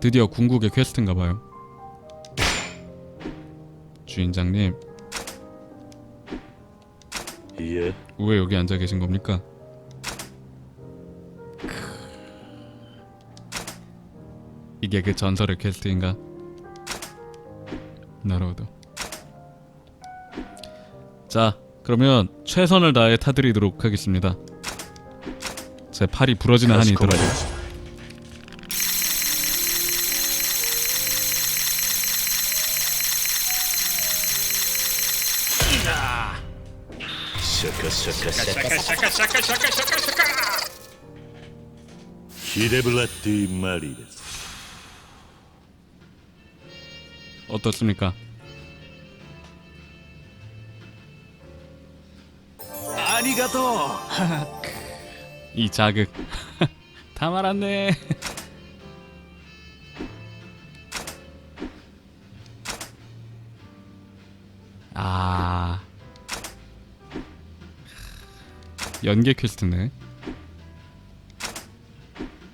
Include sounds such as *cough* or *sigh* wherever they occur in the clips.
드디어 궁극의 퀘스트인가 봐요. 주인장님, 예, 왜 여기 앉아 계신 겁니까? 이게 그 전설의 퀘스트인가? 나로도. 자, 그러면 최선을 다해 타드리도록 하겠습니다. 제 팔이 부러지는 한이 있더라 가시코마리마시다. 샤카 샤카 샤카 히레블라티 마리데스 어떻습니까? 아리가또 이 자극 *laughs* 다 말았네. 아 연계 퀘스트네.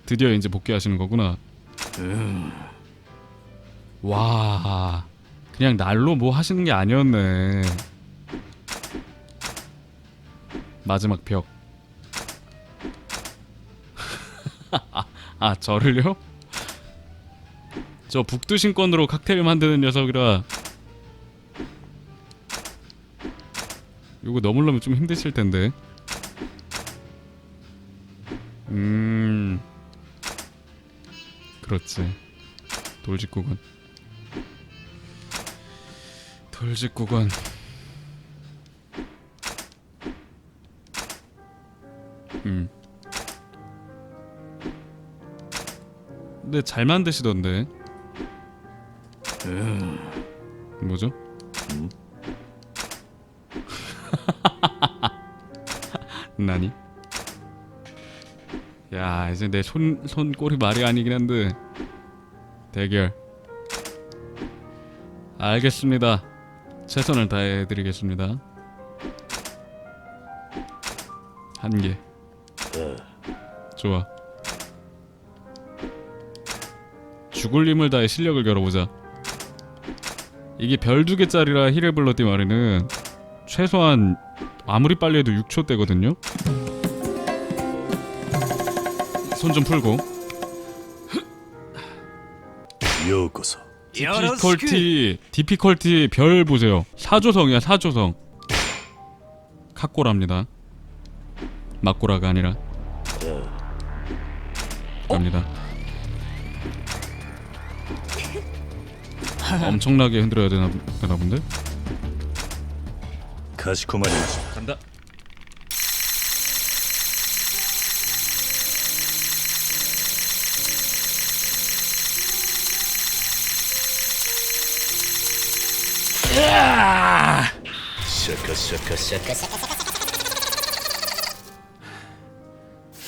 드디어 이제 복귀하시는 거구나. 와 그냥 날로 뭐 하시는 게 아니었네. 마지막 벽. *laughs* 아 저를요? 저 북두 신권으로 칵테일 만드는 녀석이라 이거 넘으려면 좀 힘드실 텐데. 음. 그렇지. 돌직구건. 돌직구건. 음. 근데 잘 만드시던데. 뭐죠? 음? 나니? 야 이제 내 손 손꼴이 말이 아니긴 한데 대결. 알겠습니다. 최선을 다해드리겠습니다. 한 개. 좋아. 죽을 힘을 다해 실력을 겨뤄보자. 이게 별 두 개짜리라 불렀디 말에는 최소한 아무리 빨리 해도 6초 대거든요. 손 좀 풀고. 요코소 디피컬티 디피컬티 별 보세요. 4조성이야 4조성. 카꼬랍니다. 막고라가 아니라 갑니다. 엄청나게 흔들어야 되나, 되나 본데? 가시코마리마시다 간다. 샤카 샤카 샤카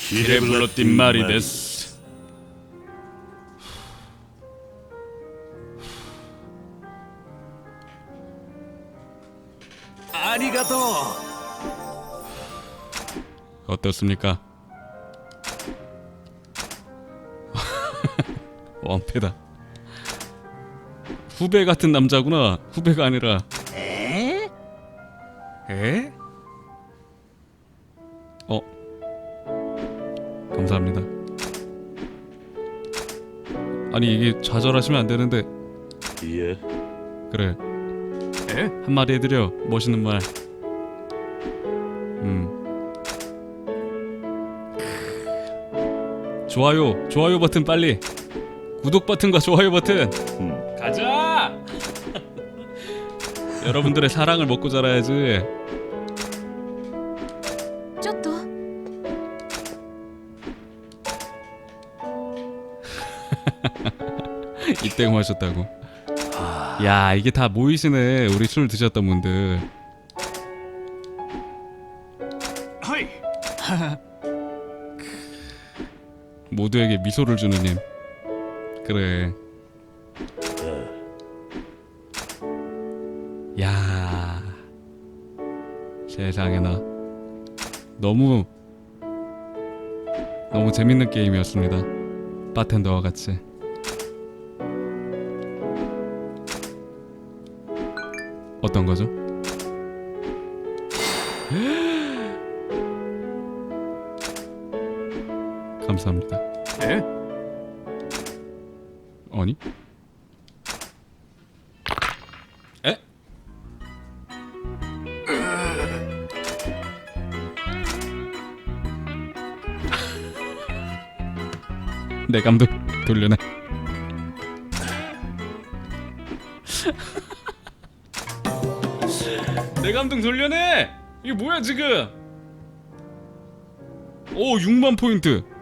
히레블로띠 말이 데스. 아리가 또 어떻습니까? *laughs* 원패다. 후배 같은 남자구나. 후배가 아니라. 에? 에? 어. 감사합니다. 아니 이게 좌절하시면 안 되는데 예, 그래 에? 한 마디 해드려 멋있는 말. 좋아요 좋아요 버튼 빨리 구독 버튼과 좋아요 버튼 음, 가자. *laughs* 여러분들의 사랑을 먹고 자라야지. ちょっと 이때 마셨다고. 야 이게 다 모이시네 우리 술 드셨던 분들. はい *laughs* 모두에게 미소를 주는 힘. 그래. 야. 세상에나. 너무 너무 재밌는 게임이었습니다. 바텐더와 같이. 어떤 거죠? 감사합니다. 에? 아니? 에? *laughs* 내 감독 돌려내. *laughs* 내 감독 돌려내. 이게 뭐야 지금? 오 6만 포인트.